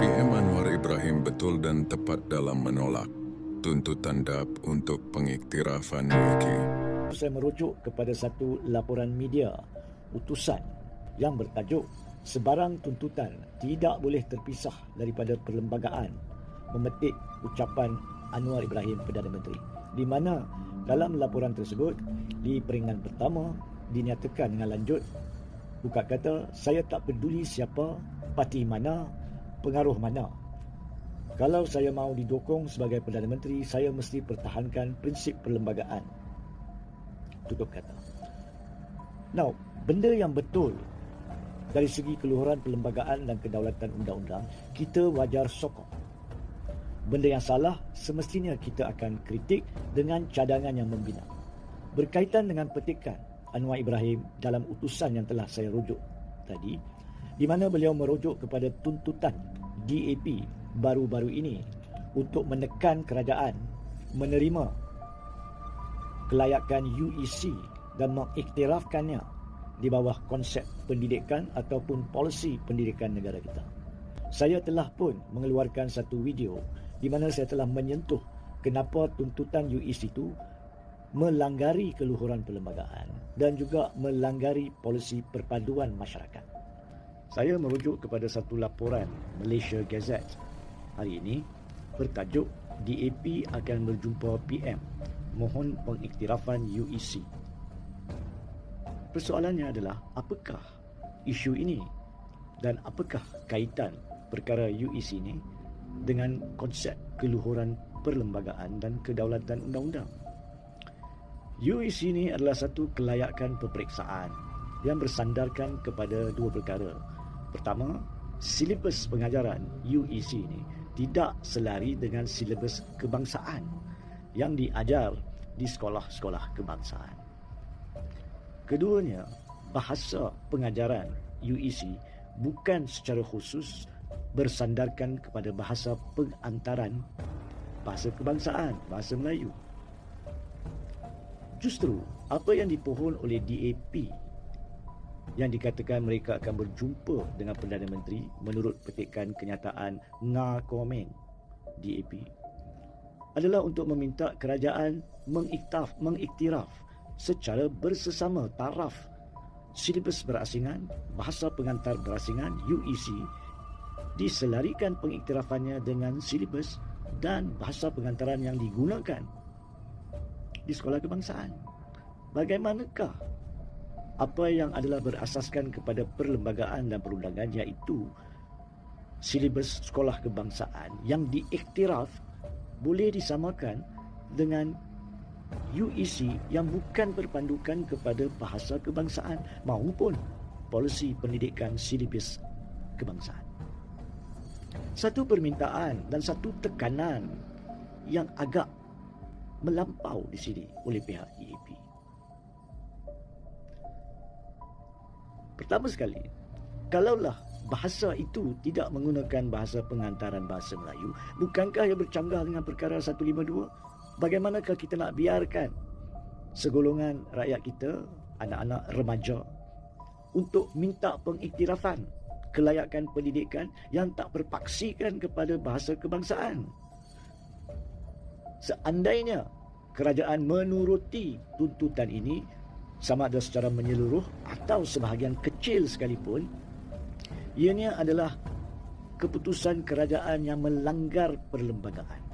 PM Anwar Ibrahim betul dan tepat dalam menolak tuntutan DAP untuk pengiktirafan UK. Saya merujuk kepada satu laporan media utusan yang bertajuk Sebarang tuntutan tidak boleh terpisah daripada perlembagaan memetik ucapan Anwar Ibrahim Perdana Menteri di mana dalam laporan tersebut di peringatan pertama dinyatakan dengan lanjut buka kata saya tak peduli siapa parti mana pengaruh mana? Kalau saya mau didukung sebagai Perdana Menteri saya mesti pertahankan prinsip perlembagaan. Tutup kata. Now benda yang betul dari segi keluhuran perlembagaan dan kedaulatan undang-undang kita wajar sokong. Benda yang salah semestinya kita akan kritik dengan cadangan yang membina. Berkaitan dengan petikan Anwar Ibrahim dalam utusan yang telah saya rujuk tadi di mana beliau merujuk kepada tuntutan DAP baru-baru ini untuk menekan kerajaan menerima kelayakan UEC dan mengiktirafkannya di bawah konsep pendidikan ataupun polisi pendidikan negara kita. Saya telah pun mengeluarkan satu video di mana saya telah menyentuh kenapa tuntutan UEC itu melanggari keluhuran perlembagaan dan juga melanggari polisi perpaduan masyarakat. Saya merujuk kepada satu laporan Malaysia Gazette hari ini bertajuk DAP akan berjumpa PM mohon pengiktirafan UEC Persoalannya adalah apakah isu ini dan apakah kaitan perkara UEC ini dengan konsep keluhuran perlembagaan dan kedaulatan undang-undang. UEC ini adalah satu kelayakan peperiksaan yang bersandarkan kepada dua perkara. Pertama, silibus pengajaran UEC ini tidak selari dengan silibus kebangsaan yang diajar di sekolah-sekolah kebangsaan. Keduanya, bahasa pengajaran UEC bukan secara khusus bersandarkan kepada bahasa pengantaran bahasa kebangsaan, bahasa Melayu. Justru, apa yang dipohon oleh DAP yang dikatakan mereka akan berjumpa dengan Perdana Menteri menurut petikan kenyataan Nga Komen DAP adalah untuk meminta kerajaan mengiktiraf, mengiktiraf secara bersesama taraf silibus berasingan, bahasa pengantar berasingan UEC diselarikan pengiktirafannya dengan silibus dan bahasa pengantaran yang digunakan di sekolah kebangsaan. Bagaimanakah apa yang adalah berasaskan kepada perlembagaan dan perundangan iaitu silibus sekolah kebangsaan yang diiktiraf boleh disamakan dengan UEC yang bukan berpandukan kepada bahasa kebangsaan maupun polisi pendidikan silibus kebangsaan. Satu permintaan dan satu tekanan yang agak melampau di sini oleh pihak EAP. Pertama sekali, kalaulah bahasa itu tidak menggunakan bahasa pengantaran bahasa Melayu, bukankah ia bercanggah dengan perkara 152 bagaimanakah kita nak biarkan segolongan rakyat kita, anak-anak remaja untuk minta pengiktirafan kelayakan pendidikan yang tak berpaksikan kepada bahasa kebangsaan. Seandainya kerajaan menuruti tuntutan ini sama ada secara menyeluruh atau sebahagian kecil sekalipun, ianya adalah keputusan kerajaan yang melanggar perlembagaan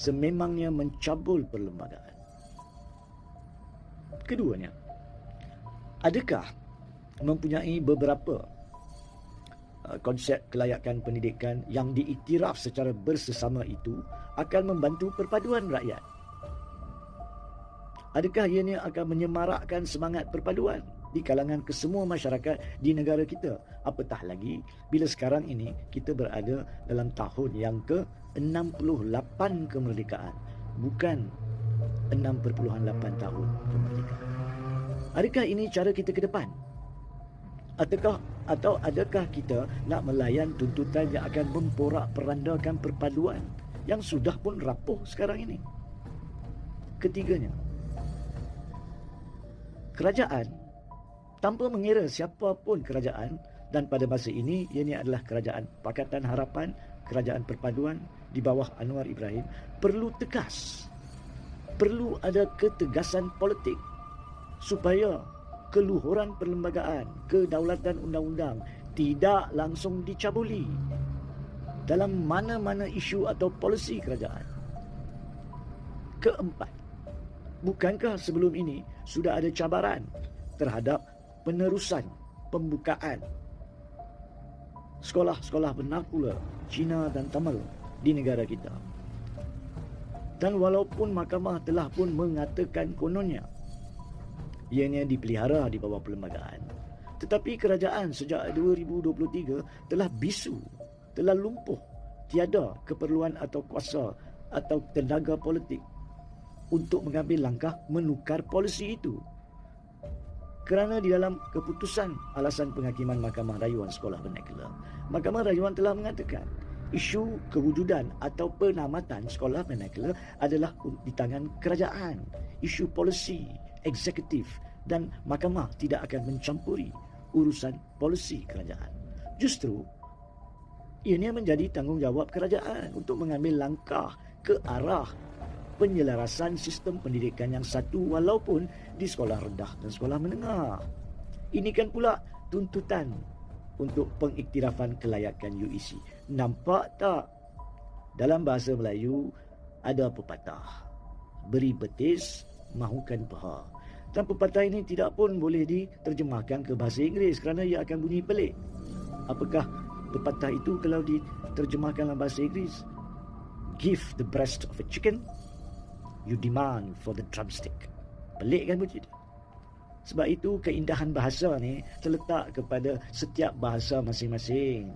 sememangnya mencabul perlembagaan. Keduanya, adakah mempunyai beberapa uh, konsep kelayakan pendidikan yang diiktiraf secara bersesama itu akan membantu perpaduan rakyat? Adakah ianya akan menyemarakkan semangat perpaduan di kalangan kesemua masyarakat di negara kita? Apatah lagi bila sekarang ini kita berada dalam tahun yang ke 68 kemerdekaan bukan 6.8 tahun kemerdekaan. Adakah ini cara kita ke depan? Ataukah atau adakah kita nak melayan tuntutan yang akan memporak-perandakan perpaduan yang sudah pun rapuh sekarang ini? Ketiganya, kerajaan tanpa mengira siapa pun kerajaan Dan pada masa ini, ini adalah kerajaan Pakatan Harapan, kerajaan perpaduan di bawah Anwar Ibrahim, perlu tegas. Perlu ada ketegasan politik supaya keluhuran perlembagaan, kedaulatan undang-undang tidak langsung dicabuli dalam mana-mana isu atau polisi kerajaan. Keempat, bukankah sebelum ini sudah ada cabaran terhadap penerusan pembukaan sekolah-sekolah bernakula Cina dan Tamil di negara kita. Dan walaupun mahkamah telah pun mengatakan kononnya ianya dipelihara di bawah perlembagaan. Tetapi kerajaan sejak 2023 telah bisu, telah lumpuh, tiada keperluan atau kuasa atau tenaga politik untuk mengambil langkah menukar polisi itu. Kerana di dalam keputusan alasan penghakiman Mahkamah Rayuan Sekolah Vernacular, Mahkamah Rayuan telah mengatakan isu kewujudan atau penamatan sekolah vernacular adalah di tangan kerajaan. Isu polisi eksekutif dan mahkamah tidak akan mencampuri urusan polisi kerajaan. Justru ini menjadi tanggungjawab kerajaan untuk mengambil langkah ke arah penyelarasan sistem pendidikan yang satu walaupun di sekolah rendah dan sekolah menengah. Ini kan pula tuntutan untuk pengiktirafan kelayakan UEC. Nampak tak? Dalam bahasa Melayu ada pepatah. Beri betis, mahukan paha. Dan pepatah ini tidak pun boleh diterjemahkan ke bahasa Inggeris kerana ia akan bunyi pelik. Apakah pepatah itu kalau diterjemahkan dalam bahasa Inggeris? Give the breast of a chicken, you demand for the drumstick. Pelik kan bunyi Sebab itu keindahan bahasa ni terletak kepada setiap bahasa masing-masing.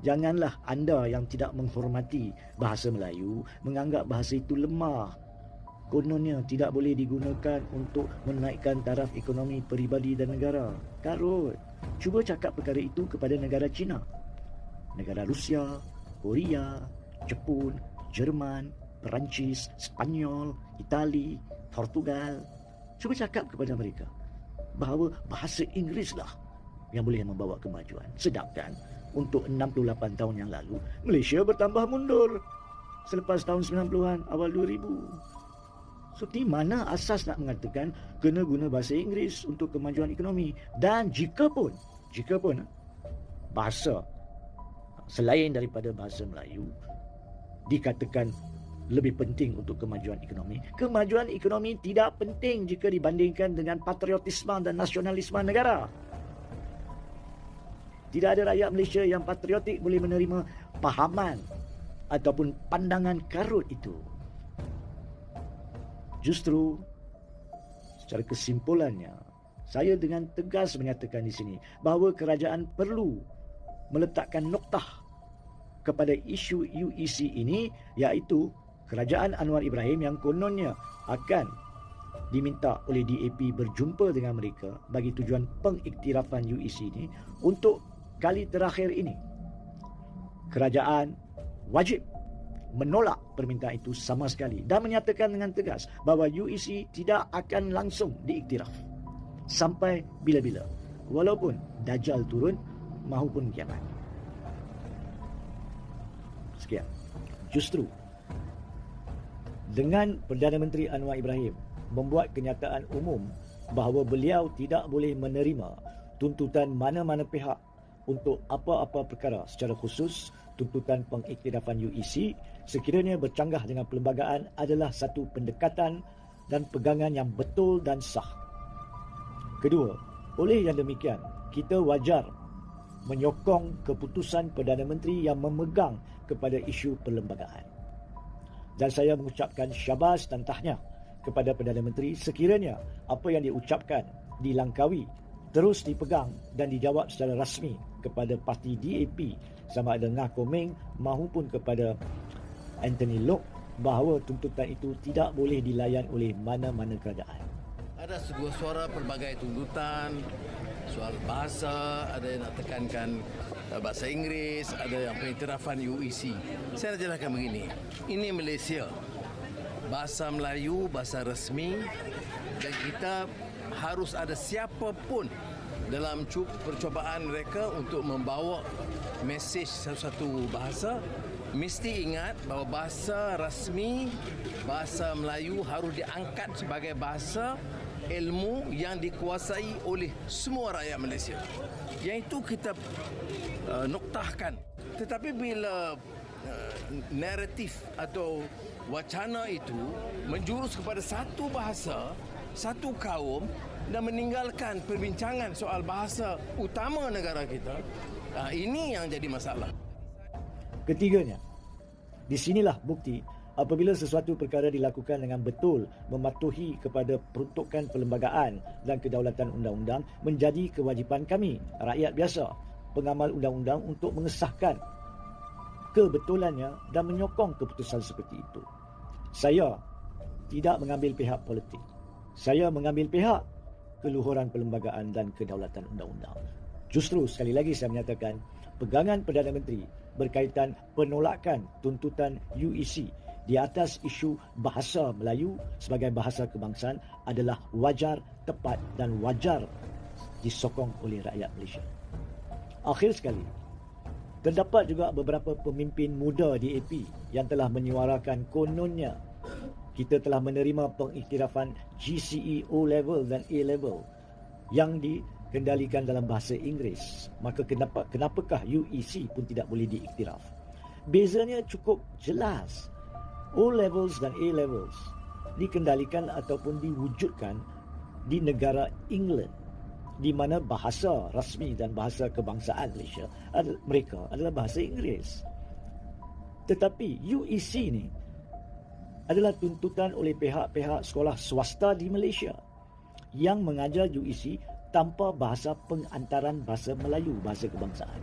Janganlah anda yang tidak menghormati bahasa Melayu menganggap bahasa itu lemah kononnya tidak boleh digunakan untuk menaikkan taraf ekonomi peribadi dan negara. Karut. Cuba cakap perkara itu kepada negara China. Negara Rusia, Korea, Jepun, Jerman, Perancis, Spanyol, Itali, Portugal. Cuba cakap kepada mereka bahawa bahasa Inggerislah yang boleh membawa kemajuan. Sedangkan untuk 68 tahun yang lalu, Malaysia bertambah mundur. Selepas tahun 90-an, awal 2000, So di mana asas nak mengatakan kena guna bahasa Inggeris untuk kemajuan ekonomi dan jika pun jika pun bahasa selain daripada bahasa Melayu dikatakan lebih penting untuk kemajuan ekonomi. Kemajuan ekonomi tidak penting jika dibandingkan dengan patriotisme dan nasionalisme negara. Tidak ada rakyat Malaysia yang patriotik boleh menerima pahaman ataupun pandangan karut itu. Justru secara kesimpulannya saya dengan tegas menyatakan di sini bahawa kerajaan perlu meletakkan noktah kepada isu UEC ini iaitu kerajaan Anwar Ibrahim yang kononnya akan diminta oleh DAP berjumpa dengan mereka bagi tujuan pengiktirafan UEC ini untuk kali terakhir ini kerajaan wajib menolak permintaan itu sama sekali dan menyatakan dengan tegas bahawa UEC tidak akan langsung diiktiraf sampai bila-bila walaupun Dajjal turun maupun kiamat. Sekian. Justru dengan Perdana Menteri Anwar Ibrahim membuat kenyataan umum bahawa beliau tidak boleh menerima tuntutan mana-mana pihak untuk apa-apa perkara secara khusus tuntutan pengiktirafan UEC sekiranya bercanggah dengan perlembagaan adalah satu pendekatan dan pegangan yang betul dan sah. Kedua, oleh yang demikian, kita wajar menyokong keputusan Perdana Menteri yang memegang kepada isu perlembagaan. Dan saya mengucapkan syabas dan tahniah kepada Perdana Menteri sekiranya apa yang diucapkan dilangkaui terus dipegang dan dijawab secara rasmi kepada parti DAP sama ada Ngah Komeng maupun kepada Anthony Lok bahawa tuntutan itu tidak boleh dilayan oleh mana-mana kerajaan. Ada sebuah suara pelbagai tuntutan, soal bahasa, ada yang nak tekankan bahasa Inggeris, ada yang pengiktirafan UEC. Saya nak jelaskan begini, ini Malaysia. Bahasa Melayu, bahasa resmi dan kita harus ada siapa pun dalam cu- percubaan mereka untuk membawa mesej satu-satu bahasa mesti ingat bahawa bahasa rasmi bahasa Melayu harus diangkat sebagai bahasa ilmu yang dikuasai oleh semua rakyat Malaysia. Yang itu kita uh, noktahkan. Tetapi bila uh, naratif atau wacana itu menjurus kepada satu bahasa, satu kaum dan meninggalkan perbincangan soal bahasa utama negara kita, uh, ini yang jadi masalah. Ketiganya, di sinilah bukti apabila sesuatu perkara dilakukan dengan betul mematuhi kepada peruntukan perlembagaan dan kedaulatan undang-undang menjadi kewajipan kami, rakyat biasa, pengamal undang-undang untuk mengesahkan kebetulannya dan menyokong keputusan seperti itu. Saya tidak mengambil pihak politik. Saya mengambil pihak keluhuran perlembagaan dan kedaulatan undang-undang. Justru sekali lagi saya menyatakan pegangan Perdana Menteri berkaitan penolakan tuntutan UEC di atas isu bahasa Melayu sebagai bahasa kebangsaan adalah wajar, tepat dan wajar disokong oleh rakyat Malaysia. Akhir sekali, terdapat juga beberapa pemimpin muda di AP yang telah menyuarakan kononnya kita telah menerima pengiktirafan GCE O level dan A level yang dikendalikan dalam bahasa Inggeris. Maka kenapa kenapakah UEC pun tidak boleh diiktiraf? Bezanya cukup jelas. O levels dan A levels dikendalikan ataupun diwujudkan di negara England di mana bahasa rasmi dan bahasa kebangsaan Malaysia mereka adalah bahasa Inggeris. Tetapi UEC ni adalah tuntutan oleh pihak-pihak sekolah swasta di Malaysia yang mengajar UEC tanpa bahasa pengantaran bahasa Melayu, bahasa kebangsaan.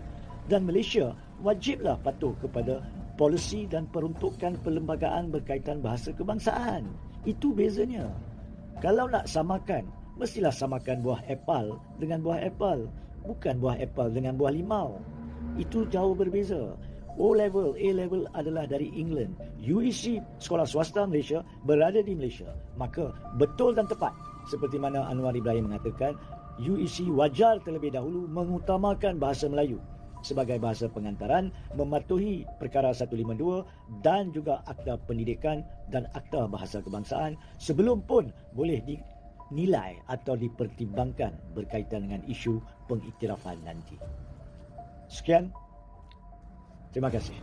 Dan Malaysia wajiblah patuh kepada polisi dan peruntukan perlembagaan berkaitan bahasa kebangsaan. Itu bezanya. Kalau nak samakan, mestilah samakan buah apple dengan buah apple, bukan buah apple dengan buah limau. Itu jauh berbeza. O level, A level adalah dari England. UEC, sekolah swasta Malaysia, berada di Malaysia. Maka betul dan tepat seperti mana Anwar Ibrahim mengatakan, UEC wajar terlebih dahulu mengutamakan bahasa Melayu sebagai bahasa pengantaran, mematuhi perkara 152 dan juga akta pendidikan dan akta bahasa kebangsaan sebelum pun boleh dinilai atau dipertimbangkan berkaitan dengan isu pengiktirafan nanti. Sekian. Terima kasih.